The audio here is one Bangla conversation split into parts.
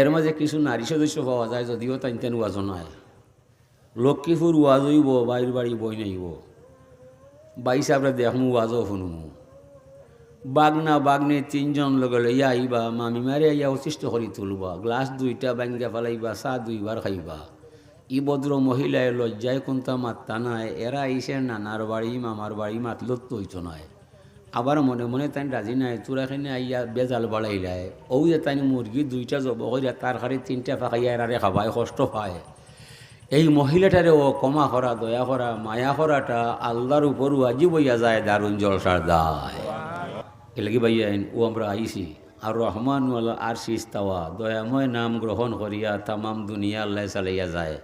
এর মাঝে কিছু নারী সদস্য পাওয়া যায় যদিও তাই তেন ওয়াজও নয় লক্ষ্মীপুর ওয়াজ হইব বাইর বাড়ি বই নাইব। বাইশ আমরা দেখমু ওয়াজও শুনমু। বাগনা বাগনে তিনজন লগে লইয়া আইবা, মামি মারে আইয়া অতিষ্ঠ করি তুলবা। গ্লাস দুইটা ব্যাঙ্গা ফেলাইবা, চা দুইবার খাইবা। ই ভদ্র মহিলায় লজ্জায় কোনটা মাত্তা নাই, এরা আইসে নানার বাড়ি, মামার বাড়ি মাতলত তো হইতো নয় আবার মনে মনে তাই রাজি নাই এখানে আইয়া বেজাল বাড়াইলায় ও যে তাই মুরগি দুইটা জব করিয়া তার খালি তিনটা ফাঁকাইয়া এরারে খাবায় কষ্ট পায়। এই মহিলাটারে ও কমা করা দয়া করা মায়া করাটা আল্লাহর উপর আজি বইয়া যায় দারুণ জলসার দায়। এলাকি বাইয়াইন ও আমরা আইসি আর রহমান আর শিস্তাওয়া দয়াময় নাম গ্রহণ করিয়া তামাম দুনিয়া আল্লাহ চালাইয়া যায়।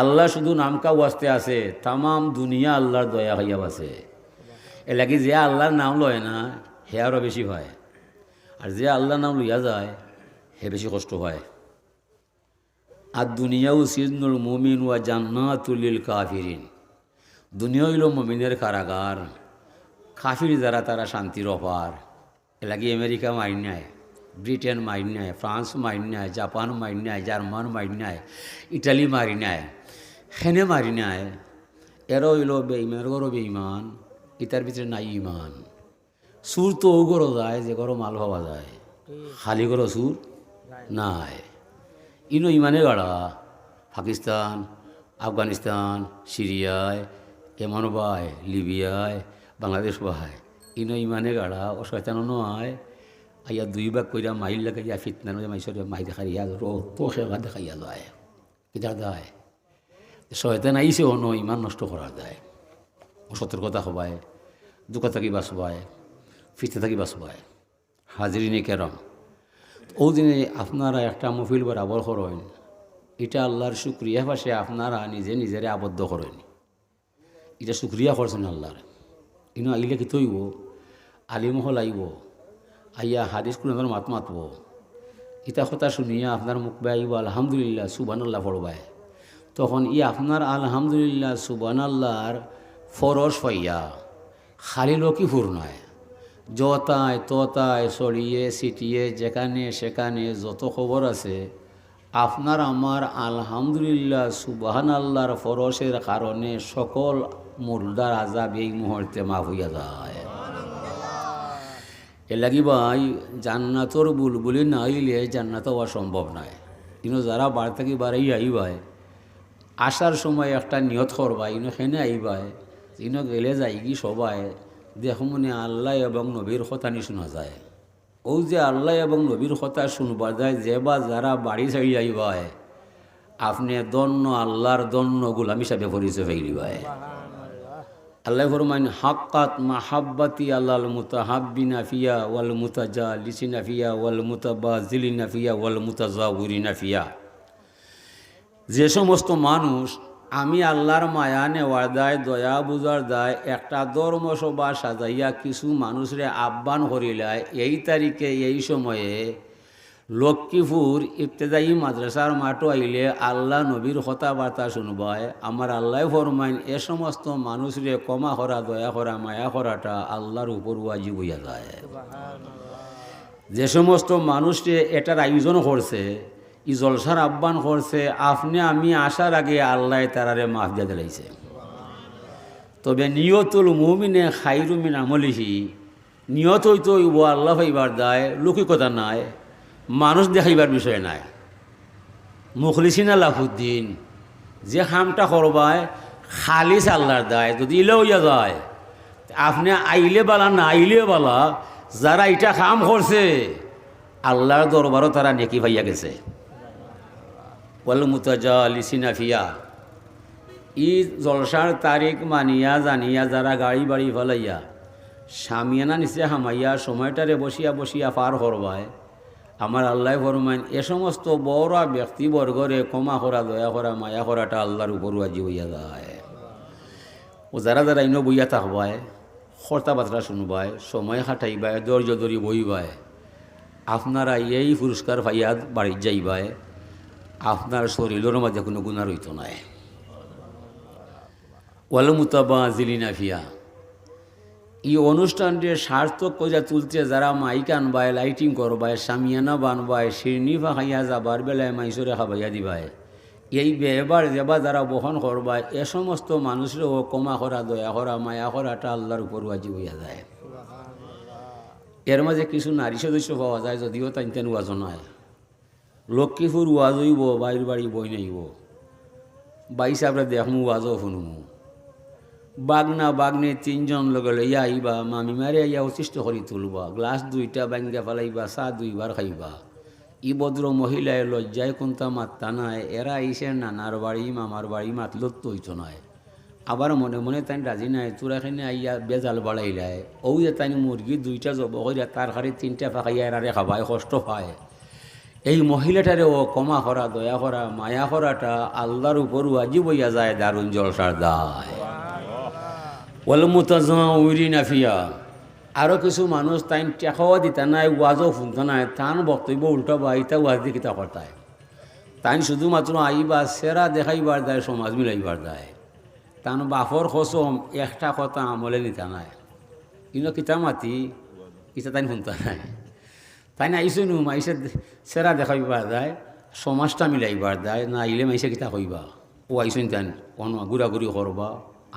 আল্লাহ শুধু নামকা ওয়াস্তে আছে, তামাম দুনিয়া আল্লাহর দয়া হইয়া আছে এলাকি যে আল্লাহর নাম লয় না, হে আরও বেশি হয় আর যে আল্লাহর নাম লইয়া যায়, হে বেশি কষ্ট হয়। আর দুনিয়াও সিজনুল মুমিন ওয়া জান্নাতুলিল কাফিরিন। দুনিয়া হইল মমিনের কারাগার। কাফির যারা, তারা শান্তির অপার। এলাকি আমেরিকা মাইন নেয় ব্রিটেন মাইন নেয় ফ্রান্স মাইন নেয় জাপান মাইন নেয় জার্মান মাইন নেয় ইটালি মারি নেয় সেনে মারি নেয় এরও হইল বেইমান গরো বেইমান ইটার ভিতরে নাই ইমান। সুর তো ও যায়, যে গরো মাল পাওয়া যায়। খালি গরো সুর নাই। ইনো ইমানে গাড়া পাকিস্তান, আফগানিস্তান, সিরিয়ায়, এমন বাই লিবিয়ায়, বাংলাদেশ বাহায় ইনো ইমানে গাড়া ও শয়তানো নয়। আইয়া দুই ভাগ কইরা মাইল লাগে ইয়া ফিতনানো মাইসর মাই দেখা ইয়া তো সেবা দেখা ইয়া যায়। কিতা দেয় শয়তান আইসে অন্য ইমান নষ্ট করা যায়। সতর্কতা হবায়। দুঃখ থাকি বাঁচবায় ফিতে থাকি বাঁচবায় হাজিরিনে কেরম। ও দিনে আপনারা একটা মফিল বরাবর করেন। এটা আল্লাহর শুক্রিয়া পাশে আপনারা নিজে নিজেরে আবদ্ধ করেন। এটা শুক্রিয়া করছেন আল্লাহর। ইনো আইলে কি তৈব? আলিমহল আইব। আইয়া হাদিস কোনো মাত মাতব। ইটা কথা শুনিয়া আপনার মুখ আইব, আলহামদুলিল্লাহ সুবান আল্লাহ পড়বায়। তখন ই আপনার আলহামদুলিল্লাহ সুবান আল্লাহর ফরস পাইয়া খালি লোকই ফুর নয় যতায় ততায় সরিয়ে সিটিয়ে যেখানে সেখানে যত খবর আছে, আপনার আমার আলহামদুলিল্লাহ সুবাহান আল্লাহর ফরসের কারণে সকল মুর্দার আজাব এই মুহূর্তে মাফ হইয়া যায়। এ লাগি ভাই, জান্নাতর বুলবুলি না আইলে জান্নাত হওয়া সম্ভব নয়। কিন্তু যারা বার থেকে বাড়াই আইবায়, আসার সময় একটা নিয়ত করবা ইনো সেনে আইবায় ইনো গেলে যাই কি সবাই, দেখো মনে আল্লাহ এবং নবীর কথা শোনা যায় ও যে আল্লাহ এবং নবীর কথা শুনবা যায়, যে বা যারা বাড়ি ছাড়ি যাইবায় আপনি দন্য আল্লাহর দন্য গোলাম হিসাবে পরিচয় ফেলিবায় আল্লাহ ফরমান হাক্কাত মাহাব্বাতি আল্লাল মুতাহাব্বিনা ফিয়া ওয়াল মুতাজা লিসিনা ফিয়া ওয়াল মুতাবা জিলিনা ফিয়া ওয়াল মুতাজা উরিনা ফিয়া। যে সমস্ত মানুষ আমি আল্লাহর মায়া নেওয়ার দায় দয়া বুঝার দায় একটা ধর্মসভা সাজাইয়া কিছু মানুষরে আহ্বান করিলায় এই তারিখে এই সময়ে লক্ষ্মীপুর ইফতেদায়ী মাদ্রাসার মাঠও আইলে আল্লাহ নবীর কথাবার্তা শুনবায়। আমার আল্লাহ ফরমাইন এ সমস্ত মানুষরে কমা করা দয়া করা মায়া করাটা আল্লাহর উপর ওয়াজিব হইয়া যায়। যে সমস্ত মানুষরে এটার আয়োজন করছে ই আহ্বান করছে, আপনি আমি আসার আগে আল্লাহ তারারে মাফ দিয়ে দিলাইছে। তবে নিয়তুল মুমিনে খাইরুমিন আমলিহি, নিয়ত হইতো ও আল্লাহ হইবার দায়, লৌকিকতা নাই, মানুষ দেখাইবার বিষয় নাই। মুখলিসিন আল্লাহুদ্দিন যে খামটা করবায়, খালিস আল্লাহর দায়, যদি ইলে হইয়া যায়, আপনি আইলে বালা, না আইলে বালা, যারা এটা কাম করছে, আল্লাহর দরবারও তারা নেকি ভাইয়া গেছে। ওয়াল ই জলসার তারিখ মানিয়া জানিয়া যারা গাড়ি বাড়ি ফেলাইয়া সামিয়ানা নিচে হামাইয়া সময়টারে বসিয়া বসিয়া পার করবায় আমার আল্লাহ ফরমাইন এ সমস্ত বড় ব্যক্তিবর্গরে ক্ষমা করা দয়া করা মায়া করাটা আল্লাহর উপর আজি হইয়া যায় ও যারা যারা ইনো বইয়া থাকবায় খর্তা বাতরা শুনবায় সময় খাটাইবায় ধৈর্য ধরি বইবায় আপনারা এই পুরস্কার পাইয়া বাড়ির যাইবায় আপনার শরীরের মাঝে কোনো গুণা রইত নাই ওয়াল মুতাবা জিলিনা ফিয়া এই অনুষ্ঠানটি সার্থক করে তুলতে যারা মাইক আনবায়, লাইটিং করবায়, সামিয়ানা বানবায় শিরনি ফাঁকাইয়া যাবার বেলায় মাইসরে খাবাইয়া দিবায়। এই ব্যবহার যেবা যারা বহন করবায়, এ সমস্ত মানুষেরও কমা করা, দয়া করা, মায়া করাটা আল্লাহর উপর ওয়াজি হইয়া যায়। এর মাঝে কিছু নারী সদস্য পাওয়া যায়, যদিও তাই তেন ওয়াজ নয়। লক্ষ্মীপুর ওয়াজ হইব বাইর বাড়ি বই নাইব বাইশ আমরা দেখমু ওয়াজও শুনমু বাগনা বাগনে তিনজন লগে লইয়া আইবা মামি মারে আইয়া অতিষ্ঠ করি তুলবা গ্লাস দুইটা বাঙ্গা ফেলাইবা চা দুইবার খাইবা। ই ভদ্র মহিলায় লজ্জায় কোনটা মাত্তা নাই এরা আইসে নানার বাড়ি মামার বাড়ি মাতলত তো হইতো নয় আবার মনে মনে তাই রাজি নাই তোরা আইয়া বেজাল বাড়াইলায় ও যে তাই মুরগি দুইটা জব করিয়া তার হারে তিনটা ফাঁকাইয়া এরারে খাবায় কষ্ট পায়। এই মহিলাটারে ও কমা করা দয়া করা মায়া করাটা আল্লাহর উপর আজি বইয়া যায় দারুণ জলসার দায়। উইরি নাফিয়া আরও কিছু মানুষ তাই টেকাও দিতা নাই ওয়াজও শুনতা নাই তান বক্তব্য উল্টা বা ইতা ওয়াজ দিয়ে কিতা করতায়। তাই শুধুমাত্র আইবা সেরা দেখাইবার দেয় সমাজ মিলাইবার দেয়। তান বাফর খসম একটা কথা আমলে নিতা নাই। কিন্তু কিতা মাতি কিতা তাই শুনতা নাই। তাই না আইসো নু মাইসে সেরা দেখাইবার দেয়, সমাজটা মিলাইবার দেয়, না আইলে মাইসে কিতা কইবা? ও আইসুন তাই অন ঘুরাঘুরি করবা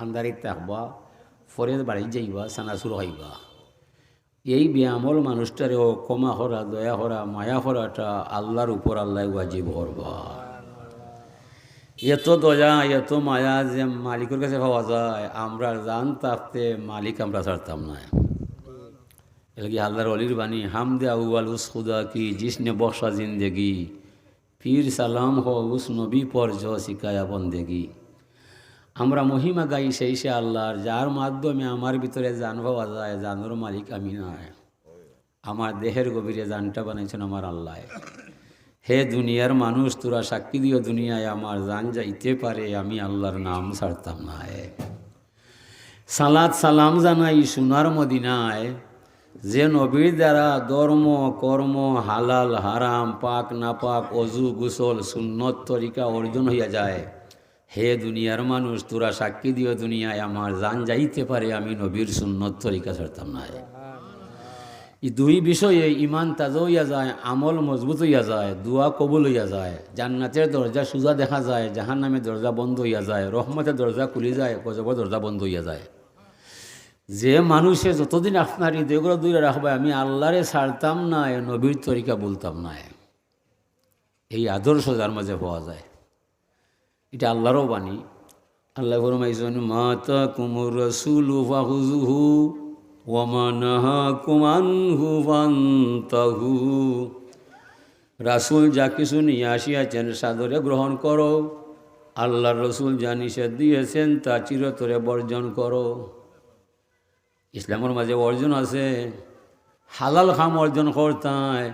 আন্দারিত থাকবা ফরে বাড়ি যাইবা সানাসুর হইবা এই ব্যায়ামল মানুষটারেও কমা করা, দয়া করা, মায়া করাটা আল্লাহর উপর আল্লাহ ওয়াজিব করবা। এত দয়া, এত মায়া যে মালিকের কাছে পাওয়া যায়, আমরা জান থাকতে মালিক আমরা ছাড়তাম না। এলাকি আল্লাহর অলির বাণী? হাম দে আউয়াল উস খুদা কি, জিসনে বসা জিন্দেগি। পীর সালাম হো উস নবী পর জ শিকায়া বন্দেগি। আমরা মহিমা গাই সেই সে আল্লাহর, যার মাধ্যমে আমার ভিতরে জান পাওয়া যায়, জানোর মালিক আমি নয় আমার দেহের গভীরে জানটা বানাইছেন আমার আল্লাহ। হে দুনিয়ার মানুষ, তোরা সাক্ষী দিও দুনিয়ায়, আমার জান যাইতে পারে, আমি আল্লাহর নাম ছাড়তাম না সালাদ সালাম জানাই সোনার মদিনায়। যে নবীর দ্বারা ধর্ম, কর্ম, হালাল, হারাম, পাক, নাপাক, অজু, গুসল, সুন্নত তরিকা অর্জন হইয়া যায়। হে দুনিয়ার মানুষ, তোরা সাক্ষী দিও দুনিয়ায়, আমার জান যাইতে পারে, আমি নবীর সুন্নত তরিকা ছাড়তাম না এই দুই বিষয়ে ইমান তাজা হইয়া যায়, আমল মজবুত হইয়া যায়, দোয়া কবুল হইয়া যায়। জান্নাতের দরজা সোজা দেখা যায় জাহান নামে দরজা বন্ধ হইয়া যায়, রহমতের দরজা খুলি যায়, গজবর দরজা বন্ধ হইয়া যায়। যে মানুষে যতদিন আপনার হৃদয়গুলো দূরে রাখবে, আমি আল্লাহরে ছাড়তাম না নবীর তরিকা বলতাম না। এই আদর্শ যার মাঝে পাওয়া যায়। এটা আল্লাহরও বাণী। আল্লাহ ফরমাইছেন মাতা কুমুর রসুল ফাহুজুহু ওয়ামানাহা কুমানহু ফান্তাহু। রাসুল যা কিছু নিয়ে আসিয়াছেন, সাদরে গ্রহণ করো। আল্লাহর রসুল যা নিষেধ দিয়েছেন, তা চিরতরে বর্জন করো। ইসলামের মাঝে অর্জন আছে, হালাল খাম অর্জন করতায়,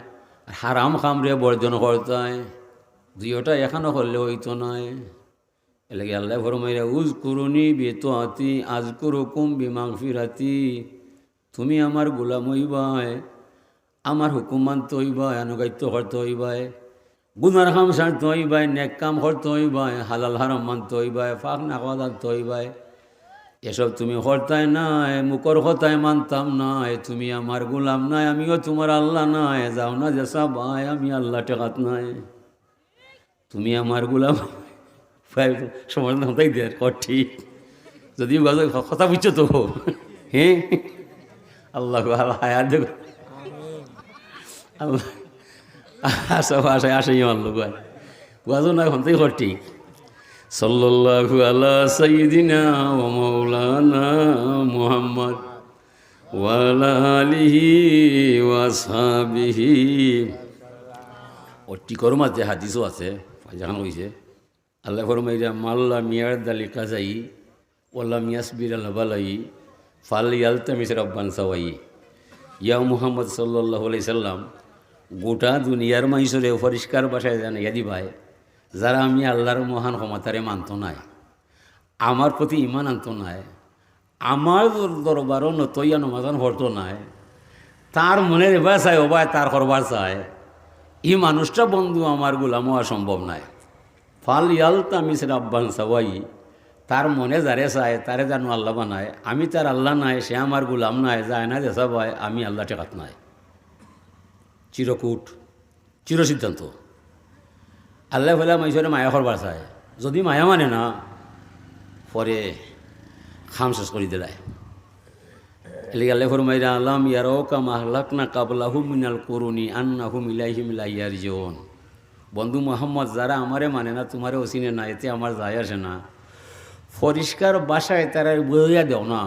আর হারাম খাম রে বর্জন করতায়। দুইটা এখানো করলে হইতো নয় এলাকি আল্লাহ ফরমাইরা উজ করুনি বেতো হাতি আজ করো কুম বিমাং ফিরাতি তুমি আমার গোলাম হইবায়, আমার হুকুম মানতে হইবায়, আনুগাত্য করতে হইবায়, গুনার কাম সারতে হইবায়, নেক কাম করতে হইবায়, হালাল হারাম মানতে হইবায়, ফাঁক নাকা দাঁড়তে হইবায়। এসব তুমি হরতায় নাই মুখর হতায় মানতাম নাই তুমি আমার গোলাম নাই আমিও তোমার আল্লাহ নাই যাও না যে ভাই আমি আল্লাহ টেকাত নাই তুমি আমার গোলাম সমাধান হতাই দে ঠিক যদি কথা বুঝছ তো হ্যাঁ আল্লাহ হায়াত দেখ আল্লাহ আসা আশায় আসে আল্লাহ গাছ না হতাই ঠিক সাল্লাল্লাহু আলা সাইয়্যিদিনা ওয়া মাওলানা মুহাম্মদ ওয়া আলা আলিহি ওয়া আসহাবিহি। মাঝে হাদিসও আছে, জানা হইছে। আল্লাহ ফরমাইরা মাল্লা মিয়ার দালি কাজাই ওয়াল্লা মিয়াসবির আল বালাই ফাল ইয়ালতামিস রব্বান সাওয়াই। ইয়া মুহাম্মদ সাল্লাল্লাহু আলাইহি সাল্লাম, গোটা দুনিয়ার মানুষরে পরিষ্কার বাসায় জানে ইয়াদি ভাই যারা আমি আল্লাহর মহান ক্ষমতারে মানত নাই, আমার প্রতি ইমান আনত নাই, আমার দরবারও নতইয়া নমাজান হরতো নাই, তার মনে এবার চাই ওবায় তার করবার চায় এই মানুষটা বন্ধু আমার গোলাম হওয়া সম্ভব নাই। ফাল ইয়ালতা মিসের আব্বান সাওয়াই, তার মনে যারে চায় তারে জানো আল্লাহ বানায়, আমি তার আল্লাহ নাই, সে আমার গুলাম নাই, যায় না দেশা ভাই, আমি আল্লাহ টেকাত নাই। চিরকুট চির সিদ্ধান্ত আল্লাহ ফেলা মানুষের মায়া করবার চায় যদি মায়া মানে না পরে খাম শেষ করে দিলায় এলিগে আল্লাহ ফরমাইরা আলাম ইয়ারো কাম আহলাক না কাবলাহু মিনাল করুনি আন্না হুম ইলাইহিম ইলাইয়ার জীবন বন্ধু মোহাম্মদ যারা আমারে মানে না তোমারে অসিনে না, এতে আমার যায় আসে না। পরিষ্কার বাসায় তারা বইয়া দেও না।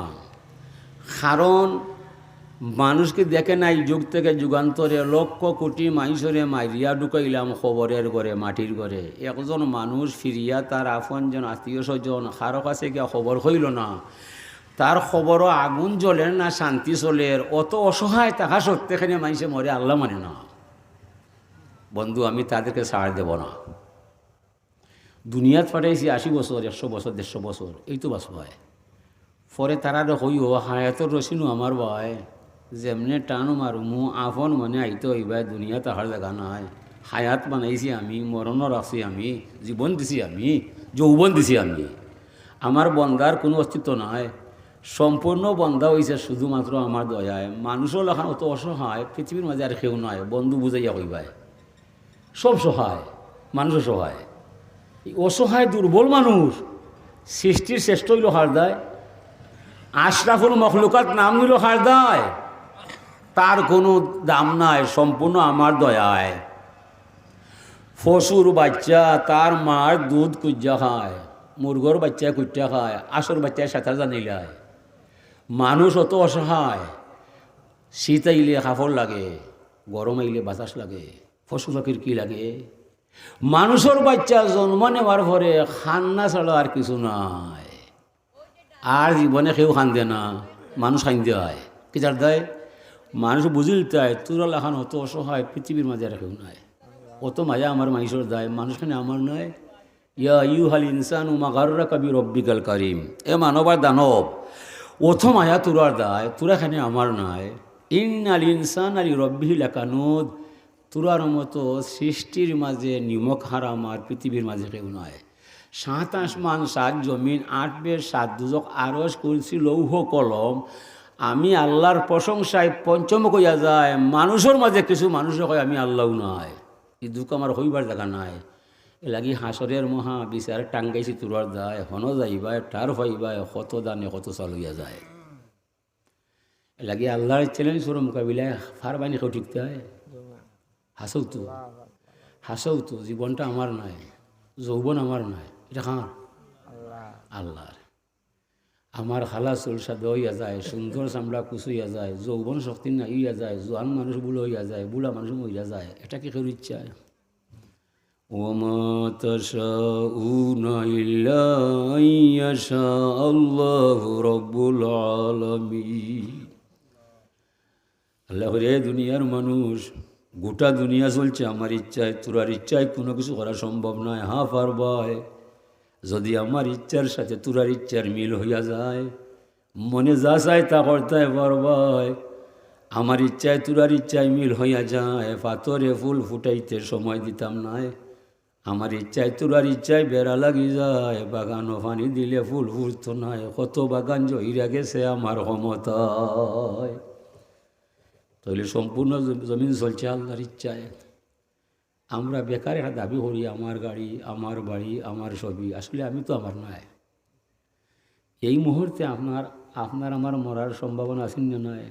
কারণ মানুষকে দেখে নাই, যুগ থেকে যুগান্তরে লক্ষ কোটি মানুষরে মাইরিয়া ঢুকাইলাম খবরের ঘরে, মাটির ঘরে। একজন মানুষ ফিরিয়া তার আপনজন আত্মীয় স্বজন, কারও কাছে গিয়া খবর হইল না। তার খবরও আগুন জ্বলের না, শান্তি চলের অত অসহায় তাহা সত্যিখানে মানুষে মরে, আল্লাহ মানে না। বন্ধু, আমি তাদেরকে ছাড় দেব না। দুনিয়াত পাঠাইছি আশি বছর, একশো বছর, দেড়শো বছর। এই তো বাস ভাই পরে তারা হই ও হায়াতর রসিনু আমার ভাই যেমনে টানো মারু মু আফন মনে আইতো হইবাই দুনিয়া তাহার জায়গা নাই হায়াত বানাইছি আমি মরণও রাখছি আমি জীবন দিছি আমি যৌবন দিছি আমি আমার বন্দার কোনো অস্তিত্ব নাই সম্পূর্ণ বন্ধা হয়েছে শুধুমাত্র আমার দয়ায় মানুষও লেখান অত অসহায় পৃথিবীর মাঝে আর কেউ নয় বন্ধু বুঝাইয়া হইবাই সব সহায় মানুষও সহায় অসহায় দুর্বল মানুষ সৃষ্টির শ্রেষ্ঠ হইল হারদায় আশরাফুল মখলুকাত নাম নিল হারদায় তার কোনো দাম নাই, সম্পূর্ণ আমার দয়ায়। পশুর বাচ্চা, তার মার দুধ কুজ্জা খায়, মুরগর বাচ্চা কুচ্চা খায়, আসর বাচ্চায় সাঁতার জানিলায় মানুষ অত অসহায়, শীত আইলে কাপড় লাগে, গরম আইলে বাতাস লাগে পশু পাখির কী লাগে? মানুষের বাচ্চা জন্ম নেওয়ার পরে খান্না ছাড়া আর কিছু নাই। আর জীবনে কেউ খান্দে না, মানুষ খান্দে হয়। কি যার দেয় মানুষ বুঝিল তাই, তোরা লাখান অত অসহায়, পৃথিবীর মাঝে আর কেউ নাই। অত মায়া আমার মানুষের দায়, মানুষখানে আমার নয়। ইয়া ইউ হাল ইনসান উমা গারুরা কবি রব্বিকাল করিম। এ মানবার দানব অথ মায়া তোরার দায় তোরা খানে আমার নয়। ইন আল ইনসান আলী রব্বিহিল একানুদ তোরার মতো সৃষ্টির মাঝে নিমক হারাম আর পৃথিবীর মাঝে কেউ নয়। সাত আসমান, সাত জমিন, আট বের সাত দুজক আরস করছি লৌহ, কলম আমি আল্লাহর প্রশংসায় পঞ্চম কইয়া যায় মানুষের মাঝে কিছু মানুষ কয় আমি আল্লাহ নয় এই দুঃখ আমার হইবার জায়গা নাই। এ লাগি হাঁসরের মহা বিচার টাঙ্গাইছি তোরার যায় হন যাইবায় টার পাইবায় কত দানে কত চাল হইয়া যায়। এ লাগি আল্লাহর চ্যালেঞ্জ সর মোকাবিলায় ফার বানি কেউ ঠিকতে হয়। হাসৌ তো। হাসৌ তো জীবনটা আমার নয় যৌবন আমার নয় এটা কার? আল্লাহর। আমার খালা চলসা হইয়া যায় সুন্দর চামড়া কুচুইয়া যায় যৌবন শক্তি না ইয়া যায় জোয়ান মানুষ বুলো হইয়া যায় বুড়া মানুষ মরিয়া যায় এটা কি কেউ ইচ্ছা وما تشاءون إلا أن يشاء الله رب العالمين আল্লাহ রে দুনিয়ার মানুষ গোটা দুনিয়া চলছে আমার ইচ্ছায় তোরার ইচ্ছায় কোনো কিছু করা সম্ভব নয় হা পারবায় যদি আমার ইচ্ছার সাথে তোরার ইচ্ছার মিল হইয়া যায়, মনে যা চায় তা করতে পারবায় আমার ইচ্ছায় তোরার ইচ্ছায় মিল হইয়া যায়, পাথরে ফুল ফুটাইতে সময় দিতাম নাই। আমার ইচ্ছায় তোরার ইচ্ছায় বেড়া লাগি যায়, বাগানও পানি দিলে ফুল ফুটতো নাই। কত বাগান জহিরা গেছে আমার ক্ষমতায়। তাহলে সম্পূর্ণ জমিন চলছে আল্লাহর ইচ্ছায়। আমরা বেকার একটা দাবি করি আমার গাড়ি আমার বাড়ি আমার ছবি আসলে আমি তো আমার নয় এই মুহূর্তে আপনার আপনার আমার মরার সম্ভাবনা আছে না নয়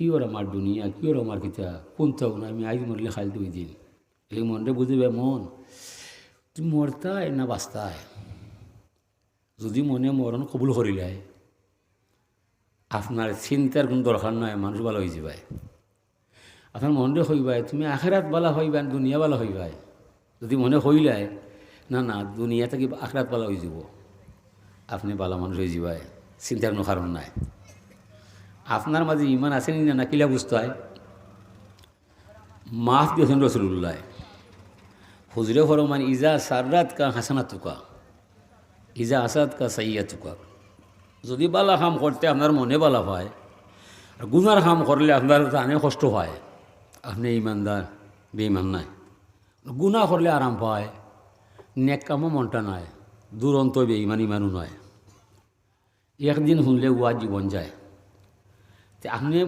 কি ওর আমার দুনিয়া কি ওর আমার কিতা? কোনটাও না আমি আজ মরলে খাল দুই দিন। এই মনটা বুঝবে মন। তুই মরতায় না বাঁচতায় যদি মনে মরণ কবুল করিলাই আপনার চিন্তার কোনো দরকার নয় মানুষ ভালো হয়ে যাবে। আপনার মনে হইবাই তুমি আখেরাত বালা হইবা দুনিয়া বালা হইবাই যদি মনে হইলাই না না, দুনিয়া থেকে আখরাত বালা হয়ে যাব। আপনি বালা মানুষ হয়ে যাবাই চিন্তার কোনো কারণ নাই। আপনার মাঝে ইমান আসেনি না না কিলা বুঝতে হয় মাফ দিয়েছেন রসুল্লাহ হুজরে ফরমান ইজা সাররাত কা হাসানা তুকা ইজা আসাদ কা সাইয়া তুকা যদি বালা কাম করতে আপনার মনে বালা পায় আর গুনার কাম করলে আপনার জানে কষ্ট হয়। আপনি ইমানদার বেইমান নাই গুণা করলে আরাম পায় নেক কামও মনটা নাই দুরন্ত বেইমানি মানু নয় একদিন শুনলে উয়া জীবন যায় আপনি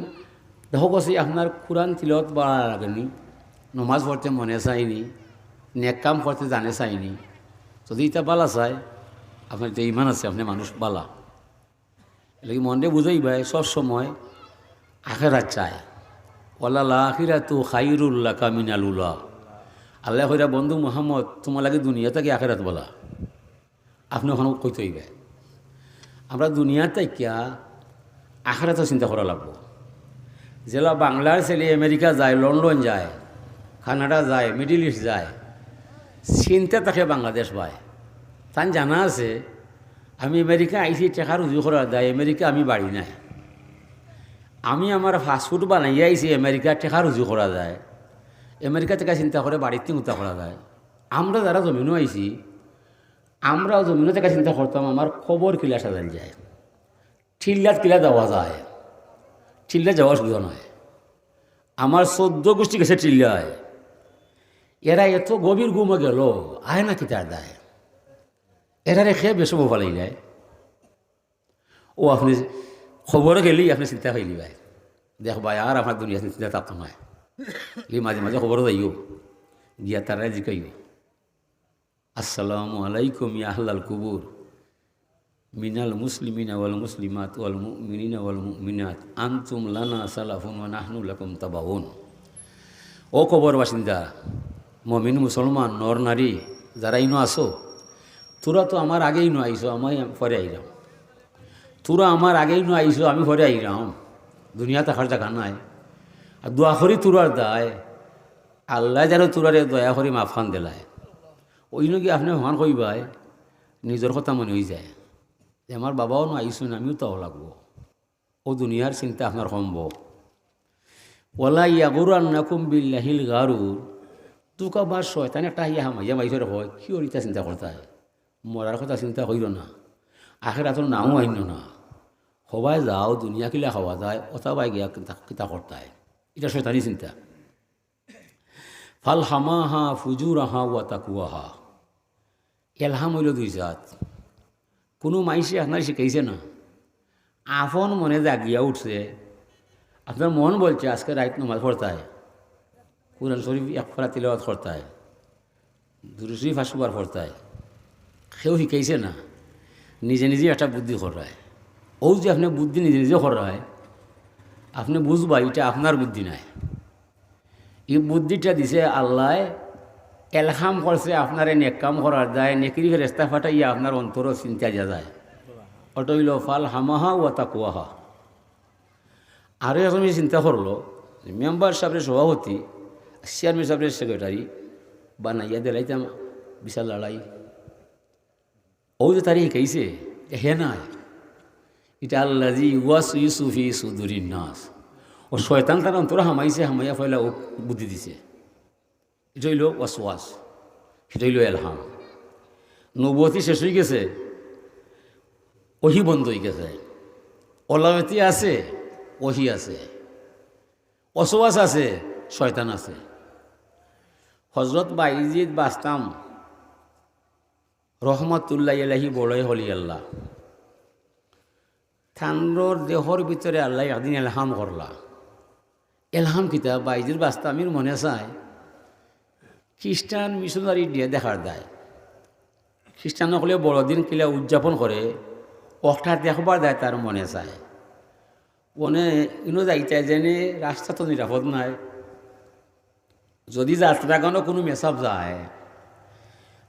দেখো কছি আপনার কোরআন তিলত বাড়া লাগেনি নমাজ পড়তে মনে চাইনি নেক কাম করতে জানে চাইনি যদি এটা বালা চায় আপনার তো ইমান আছে আপনি মানুষ বালা এলাকি মনে বুঝাই সব সময় আখেরাত চায় ওলা আখিরা তো খাইরুল্লাহ কামিনালুল্লাহ আল্লাহ কইরা, বন্ধু মোহাম্মদ, তোমার লাগে দুনিয়া থেকে আখেরাত বলা? আপনি ওখানে কইতে হইবে। আমরা দুনিয়াতে কিয়া আখেরাতও চিন্তা করা লাগবো। যেলা বাংলার ছেলে আমেরিকা যায়, লন্ডন যায়, কানাডা যায়, মিডিল ইস্ট যায়, চিন্তা থাকে বাংলাদেশ পায় তান জানা আছে, আমি আমেরিকা আইসি টেকার উজু করা যায়, আমেরিকা আমি বাড়ি নাই। আমি আমার ফাস্টফুড বানাই আইসি আমেরিকা টেকার উজু করা যায়। আমেরিকা থেকে চিন্তা করে বাড়িতে উতা করা যায়। আমরা যারা জমিনও আইছি আমরাও জমিনও থেকে চিন্তা করতাম, আমার খবর কিলা সাজাল যায়। ঠিল্লাত কিলা দেওয়া যায়। চিল্লা যাওয়া সুবিধা নয় আমার চোদ্দ গোষ্ঠী গেছে চিল্লায় এরা এত গভীর ঘুমে গেল আয় না কি তার দায় এরা রেখে বেসব ভালাই যায়। ও আপনি খবরে গেলি আপনি চিন্তা হইলি ভাই দেখ ভাই আর আমার দুনিয়া চিন্তা তাপ নয় এই মাঝে মাঝে খবরও যাইও গিয়া তারা জিকাইও আসসালামু আলাইকুম ইয়া আহলাল কুবুর মিনাল মুসলিমিনা ওয়াল মুসলিমাত ওয়াল মুমিনিনা ওয়াল মুমিনাত আনতুম লানা সালাফুন ওয়া নাহনু লাকুম তাবাউন ও কবর বাসিন্দা মমিন মুসলমান নর নারী যারা ইনো আসো তোরা তো আমার আগেই নো আইসো আমি পরে আইলাম তোরা আমার আগেই নো আইসো, আমি পরে আইলাম দুনিয়া থাকার জায়গা নাই। আর দোয়া করি তোরার দায়। আল্লাহ যেন তোরারে দয়া করি মাফান দিলায়। ওই নাকি আপনি ভান কইবাই, নিজের কথা মনে হয়ে যায়। যে আমার বাবাও না আইসুন আমিও তাও লাগবো। ও দুনিয়ার চিন্তা আপনার সম্ভব ওলা ইয়াগুর আন্নাকুম বিল্লাহিল গারুর। তুকা বা শয়তান একটা ইয়া হামাইয়া মাইসের হয় কি ওরিতা চিন্তা করতে মরার কথা চিন্তা করিল না। আখের আতর নাও আইন না। সবাই যাও, দুনিয়া কিলা খাওয়া যায়, অথাবাই গিয়া কিতা করতে হয় এটা শয়তানি চিন্তা। ফাল হামা হা ফুজুর আহা ওয়া তাকুয়া হা এলহাম হইল দুই জাত। কোনো মাইসে আপনার শিখাইছে না? আপন মনে জাগিয়া উঠছে। আপনার মন বলছে, আজকে রাইত নমাজ পড়তায় কোরআন শরীফ এক ফরা তিলওয়াত করতায় দুরুশরীফ হাসুবার পড়তায় সেও শিখাইছে না। নিজে নিজে একটা বুদ্ধি করায়। ও যে আপনি বুদ্ধি নিজে নিজে করায় আপনি বুঝবা এটা আপনার বুদ্ধি নাই। এই বুদ্ধিটা দিছে আল্লাহ, এলহাম করছে আপনারে নেকাম করার যায় নেকিরি রেস্তা ফাটাইয়া আপনার অন্তর চিন্তা যা যায়। অটইল ফাল হামাহা ও তাকুয়াহা আরও এখন চিন্তা করল মেম্বার সাহেবের সভাপতি চেয়ারম্যান সাহেবের সেক্রেটারি বানাইয়া দিলাইতাম, বিশাল লড়াই। ও যে তারি শিকাইছে হে নাই। এটা আল্লাহ জি ওয়াস ইউসুফি সুদুরি নাস ও শয়তান তার অন্তর হামাইছে, হামাইয়া ফয়লা ও বুদ্ধি দিছে। এটা হইল ওয়াসওয়াস সেটা হইল এলহাম। নবতী শেষ হয়ে গেছে, ওহি বন্ধ হয়ে গেছে। অলামতি আছে, ওহি আছে। অসওয়াস আছে, শয়তান আছে। হজরত বাইজিদ বাস্তাম, রহমতুল্লাহ আলাহি বড়ই হলি আল্লাহ। থান্ডর দেহর ভিতরে আল্লাহ একদিন এলহাম করলা। এলহাম কিতাব বাইজির বাস্তামির মনে চায় খ্রিস্টান মিশনারি দিয়ে দেখার দায়। খ্রিস্টান হলে বড়দিন কিলা উদযাপন করে অকটা দেখবার দেয় তার মনে চায়। মনে ইনো যাইতে যেনে রাস্তা তো নিরাপদ নাই। যদি যাত্রাগানও কোনো মেসাব যায়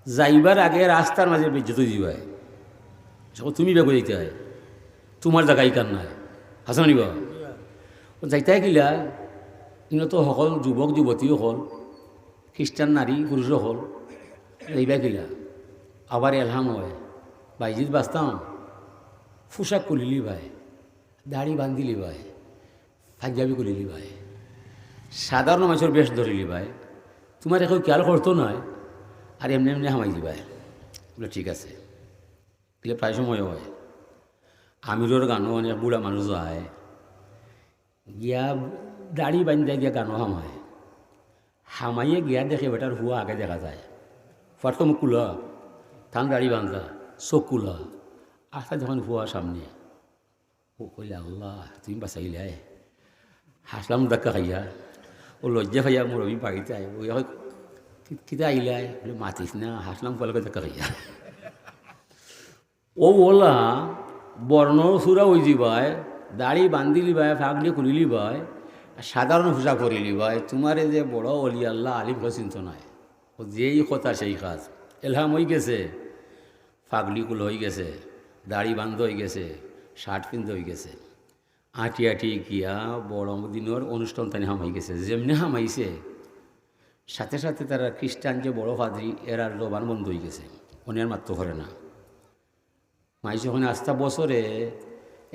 যাইবার আগে রাস্তার মাঝে বিজ্যুত দিবাই যখন তুমি বেগো যাইতে হয় তোমার জায়গায় কার নাই। হাসা নিব যাইতে কিলা ইনো তো সকল যুৱক যুৱতী হল, খ্ৰীষ্টান নারী পুরুষ হল এইবা কিলা আবার এলহাম হয়, বাইজিত বাঁচতাম পোশাক খুলিলি ভাই দাড়ি বান্ধিলি ভাই পাঞ্জাবি খুলিলি ভাই সাধারণ মানুষের বেশ ধরিলি ভাই তোমার এখন খেয়াল করতো নয় আর এমনি এমনি হামাই দিবাই বলে ঠিক আছে। প্রায় সময় হয়। আমিরর গানও অনেক বুড়া মানুষ হয় গিয়া দাড়ি বান্ধে গিয়া গানও হামায় হামাইয়ে গিয়া দেখে বেটার হুয়া আগে দেখা যায় ফাটতো মুখ কুল থান দাড়ি বান্ধা চকুলা আস্তা যখন হুয়া সামনে ও কইলে আল্লাহ তুমি বাঁচাইলে হাসলাম ধাক্কা খাইয়া ও লজ্জা খাইয়া মোর আমি বাড়িতে আয় ও হয় কিতা আইলে আয় বলে মাতিস না হাসলাম পলাকে ধাক্কা খাইয়া ও ওলা বর্ণ সুরা ওই দিবায় দাড়ি বান্ধি লিবায় ফাগলি খুলি লিবায় সাধারণ পোশাক করি লিবায় তোমারে যে বড় অলি আল্লাহ আলিম চিন্ত নাই। ও যেই কথা সেই কাজ। এলহাম হয়ে গেছে, ফাগলি কুল হয়ে গেছে, দাড়ি বান্ধ হয়ে গেছে, শার্ট পিন্ধ হয়ে গেছে। আঁটি আঁটি গিয়া বড় দিনের অনুষ্ঠান তানি হামাই গেছে, যেমনি হামাইছে। সাথে সাথে তারা খ্রিস্টান যে বড় ফাদরি এরা জবান বন্ধ হয়ে গেছে অনেক মাত্র করে না। মাই যখন আস্তা বছরে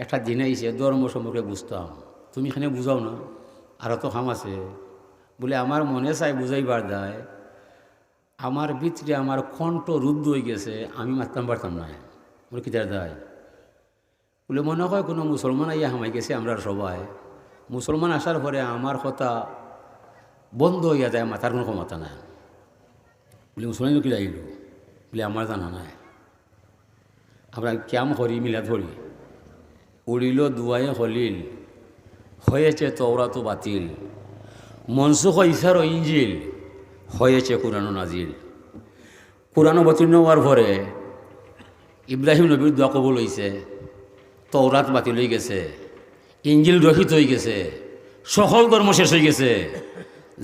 একটা দিন আইসে ধর্ম সম্পর্কে বুঝতাম। তুমি এখানে বুঝাও না আরও তো খাম আছে। বলে আমার মনে চাই বুঝাইবার দেয়, আমার ভিতরে আমার কণ্ঠ রুদ্ধ হয়ে গেছে, আমি মারতাম পারতাম না। বলে কিতার দেয়? বলে মনে হয় কোনো মুসলমান আইয়া হামাই গেছে আমরা সবাই। মুসলমান আসার পরে আমার কথা বন্ধ হইয়া যায়, মাথার কোনো ক্ষমতা নাই। বলে মুসলমান কি লাগিল বলে আমার জানা নাই। আমরা ক্যাম করি মিলা ধরি। উড়িল দুয়ায়ে হলিল হয়েছে তওরাতো বাতিল। মনসুখ ইসার ইঞ্জিল, হয়েছে কোরআন নাজিল। কোরআন অবতীর্ণ হওয়ার পরে ইব্রাহিম নবীর দোয়া কবুল হয়েছে তওরাত বাতিল হয়ে গেছে, ইঞ্জিল রহিত হয়ে গেছে, সকল ধর্ম শেষ হয়ে গেছে,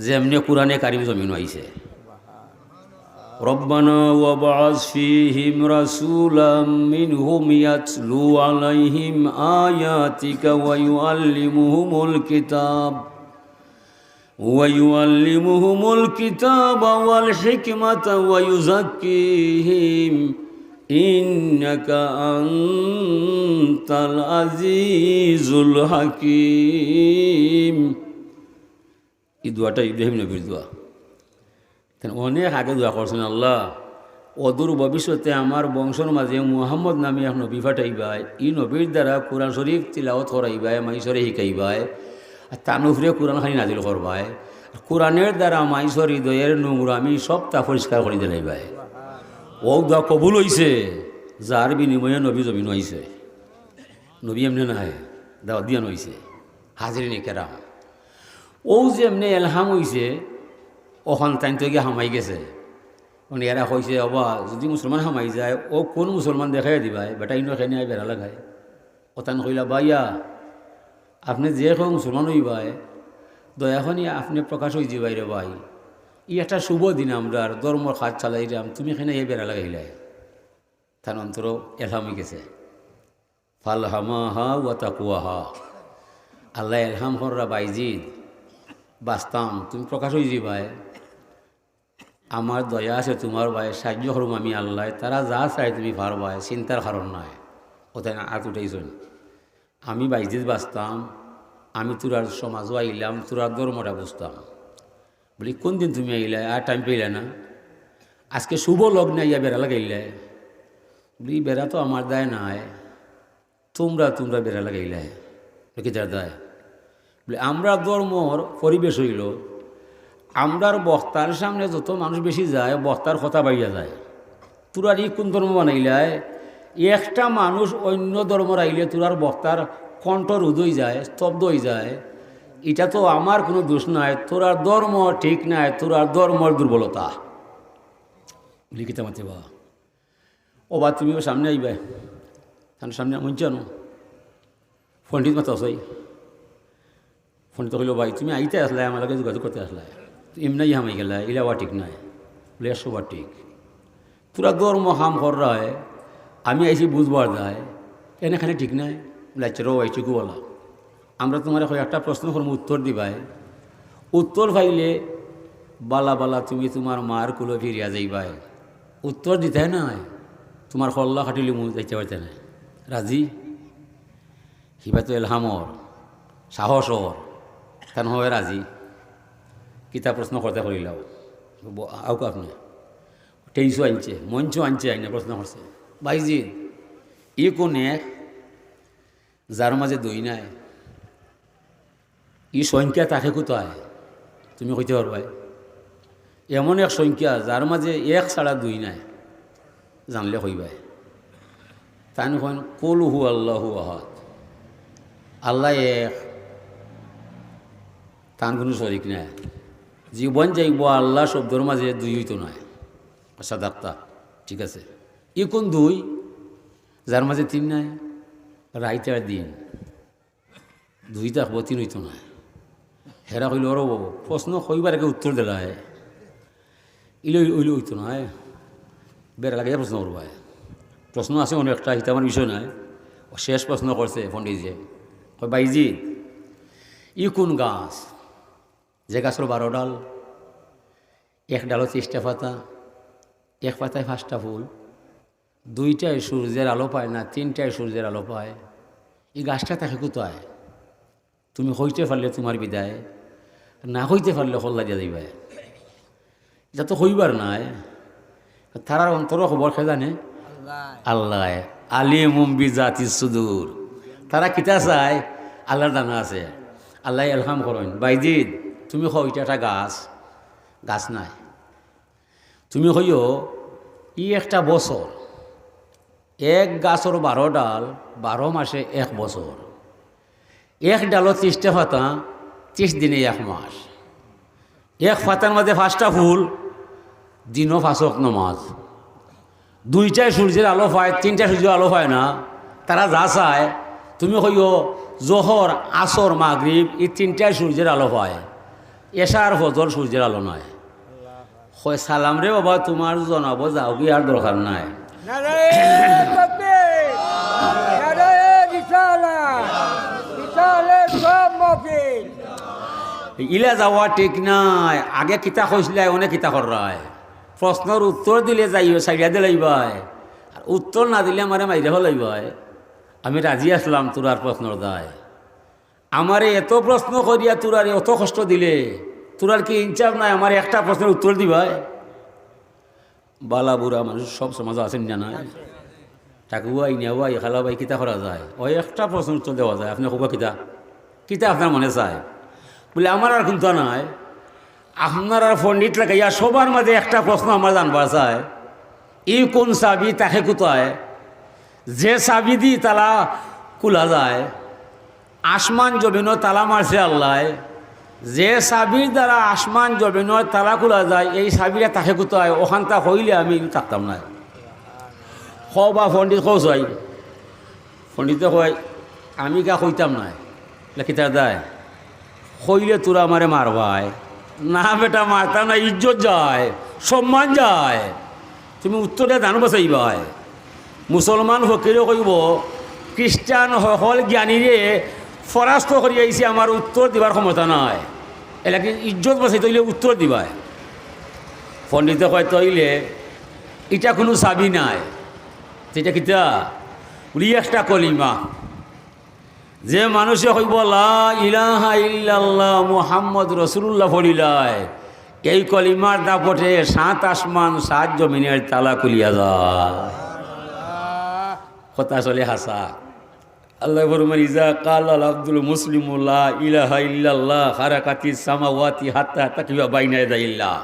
যেমনি কোরআনে কারিম জমিন আইছে। ربنا وابعث فيهم رسولا منهم يتلو عليهم آياتك ويعلمهم الكتاب ويعلمهم الكتاب والحكمة ويزكيهم إنك أنت العزيز الحكيم إدواتا إبراهيم نبي الدعاء অনেক আগে দোয়া করছেন, আল্লাহ, অদূর ভবিষ্যতে আমার বংশর মাঝে মুহাম্মদ নামে এক নবী ফাটাইবাই ই নবীর দ্বারা কোরআন শরীফ তিলাওত করাইবাই মাইসরে শিকাইবাই আর তানুফরে কোরআন খানি নাজিল করবাই কোরআনের দ্বারা মাইসর হৃদয়ের নোংরা আমি সব তা পরিষ্কার করে দিলাইবাই। ও দোয়া কবুল হইছে, যার বিনিময়ে নবী জমিন হইছে। নবী এমনি নাই দাওয়া দিয়ান হইছে হাজিরি নেকেরাম ও যে এমনি এলহাম হইছে ওখান টাইম তো গিয়ে হামাই গেছে। মানে এরা কইছে, অবা, যদি মুসলমান হামাই যায়, ও কোন মুসলমান দেখাই দিবাই? বেটা, ইনো খেয়ে নিয়ে বেড়া লাগায় ওতান কইলা বাইয়া আপনি যে কেউ মুসলমান হইবাই দয়াখনি আপনি প্রকাশ হয়ে যাবাই রে ভাই। ই একটা শুভ দিন আমরা ধর্মর খাত চালাইলাম তুমি এখানে এই বেড়া লাগাইলাই। তার অন্তর এলহাম গেছে। ফাল হামা হা ওয়াতা কুয়া হা আল্লাহ এলহাম হররা বাইজিদ। বাঁচতাম তুমি প্রকাশ হয়ে যাবাই আমার দয়া আছে, তোমার ভাই সাহায্য করুম আমি আল্লাহ। তারা যা চাই তুমি পারবাই চিন্তার কারণ নাই। ওটাই না হাত উঠাইছন আমি বাইজিত বাঁচতাম, আমি তোরার সমাজও আইলাম, তোরার ধর্মটা বুঝতাম। বলি কোন দিন তুমি আইলে? আর টাইম পেলে না। আজকে শুভ লগ্নে ইয়া বেড়া লাগাইলে। বলি, বেড়া তো আমার দায় নাই। তোমরা তোমরা বেড়া লাগাইলে। কি তার দায়? বলে, আমরা ধর্মর পরিবেশ হইল আমরার বক্তার সামনে যত মানুষ বেশি যায়, বক্তার কথা বাইয়া যায়। তোরার ই কোন ধর্ম বানাইলায়, একটা মানুষ অন্য ধর্মর আইলে তোরার বক্তার কণ্ঠ হয়ে যায়, স্তব্ধ হয়ে যায়। এটা তো আমার কোনো দোষ নাই, তোরার ধর্ম ঠিক নাই, তোরার ধর্মর দুর্বলতা। লিখিতে মাতে বা ও বা, তুমি সামনে আইবে। তার সামনে আমি জানো। ফোনটিত মাতে আসই ফোনটি কইল ভাই, তুমি আইতে আসলে আমার যোগাযোগ করতে আসলে এমনি হামাই গেলা, ইলা বা ঠিক নাই, বলে ঠিক তোরা ধর্ম হাম কর রায় আমি আইসি বুঝবার যায় এনেখানে ঠিক নাই লাইচারও আইসিকু বলা আমরা তোমার এখন একটা প্রশ্ন করব উত্তর দিবাই। উত্তর পাইলে, বালা বালা তুমি তোমার মার কুলো ফিরিয়া যাইবাই। উত্তর দিতে নাই, তোমার হল্লা খাটিলে মু যাইতে পারতে না রাজি? সিবা তো এলহামর সাহসর কেন হবে রাজি? কিতা প্রশ্ন করতে করিলাও আউক আপনি টেইসও আনছে, মঞ্চ আনছে আইনা প্রশ্ন করছে ভাইজি ই কোন এক? যার মাঝে দই নাই। ই সংখ্যা তাকে কোথায়? তুমি কইতে পারবাই এমন এক সংখ্যা যার মাঝে এক ছাড়া দুই নাই। জানলে কইবাই। তাই হন কল হু আল্লাহ আহাদ। আল্লাহ এক। তান কোনো শরিক নাই। জীবন যাইব, আল্লাহ শব্দর মাঝে দুই হইতো নয় ডাক্তার ঠিক আছে? ই কোন দুই? যার মাঝে তিন নাই, রাইতে আর দিন। দুই থাকব তিন হইতো না। হেরা কইল ওর প্রশ্ন কইবার আগে উত্তর দিলা হে ইলে ওইলে হইতো না বেড়া লাগে প্রশ্ন করবা প্রশ্ন আছে অনেকটা হিতা আমার বিষয় ও শেষ প্রশ্ন করছে পণ্ডিতজি কয় বাইজি ই কোন গাছ? যে গাছের বারো ডাল এক ডালও তিরিশটা পাতা, এক পাতায় পাঁচটা ফুল দুইটায় সূর্যের আলো পায় না তিনটায় সূর্যের আলো পায়, এই গাছটা তাকে কোথায় তুমি হইতে পারলে তোমার বিদায়, না হইতে পারলে হল্লা দিয়া দিবে এটা তো হইবার নাই তারার অন্তর খবর খেয়ে জানে? আল্লাহ আলী মুম্বি জাতি সুদূর তারা কিতা চায় আল্লাহর দানা আছে। আল্লাহ এলহাম করেন বাইজিদ তুমি হইতে একটা গাছ গাছ নাই। তুমি হইও ই একটা বছর, এক গাছর বারো ডাল বারো মাসে এক বছর এক ডালত ত্রিশটা পাতা ত্রিশ দিনে এক মাস। এক পাতার মধ্যে পাঁচটা ফুল দিনও ফাঁসক নমাজ। দুইটায় সূর্যের আলো পায়, তিনটা সূর্যের আলো পায় না তারা যা চায়, তুমি হইও জহর আসর মাগরিব এই তিনটায় সূর্যের আলো পায়। এশার ফজর সূর্যের আলো নয় সালাম রে বাবা, তোমার জনাবো যাও কি আর দরকার নাই? ইলা যাওয়া ঠিক নাই। আগে কিতা কৈছিলে অনেক কিতা করায় প্রশ্নের উত্তর দিলে যাইও সাইডা দিলে আর উত্তর না দিলে আমারে মাইরে হলাই ভাই আমি রাজি আসলাম তোরার প্রশ্নর দায় আমারে এত প্রশ্ন করিয়া তোরার এত কষ্ট দিলে, তোরার কি ইনচাপ নাই? আমার একটা প্রশ্নের উত্তর দিবাই বালা বুড়া মানুষ, সব সমাজ আছেন না নাই? টাকুয়া ইনিয়াওয়া ইখালা বাই কিতা করা যায়? ওই একটা প্রশ্ন উত্তর দেওয়া যায়। আপনি কবা কিতা? কিতা আপনার মনে চায়? বলে, আমার আর কিন্তু নাই। আপনার আর পণ্ডিত লাগাইয়া সবার মাঝে একটা প্রশ্ন আমার জানবার চায়। ই কোন চাবি, তাকে কোথায়? যে চাবি দি তালা খোলা যায়। আসমান জমিনও তালা মারছে আল্লাহ। যে চাবির দ্বারা আসমান জমিনের তালা খোলা যায়, এই চাবিটা তাকে কোথায় ওখানটা হইলে আমি থাকতাম না। খ বা পণ্ডিত কৌ হয় পণ্ডিতে কয়, আমি গা কইতাম নাই লেখিতা দেয় কইলে তোরা আমারে মারবাই। না বেটা, মারতাম না, ইজ্জত যায়, সম্মান যায়। তুমি উত্তরে জানো বাচাইবাই মুসলমান ফকিরে কইব খ্রিস্টান সকল জ্ঞানীরে ফরাস্ত কৰি আহিছে আমাৰ উত্তৰ দিবাৰ ক্ষমতা নাই। এলাকি ইজ্জত বাচাই তইলে উত্তৰ দিবাই। পণ্ডিতে কয় তইলে এটা কোনো চাবি নাই। তেতিয়া কিতা উলি একটা কলিমা। যে মানুষে কইব, লা ইলাহা ইল্লাল্লাহ মুহাম্মদ রসুল্লাহ পড়িলাই এই কলিমার দাপটে সাত আসমান, সাত জমিনের তালা খুলিয়া যায়। কথা চলে হাসা। আল্লাহ বরমান ইজা কাল আব্দুল মুসলিমুল্লাহ ইলাহা ইল্লাল্লাহ হারাকাতি সামাওয়াতি হাত্তা তাকিবা বাইনা দাইল্লাহ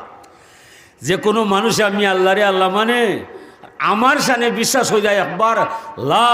যে কোনো মানুষ আমি আল্লাহরে আল্লাহ মানে আমার সানে বিশ্বাস হয়ে যায় একবার, লা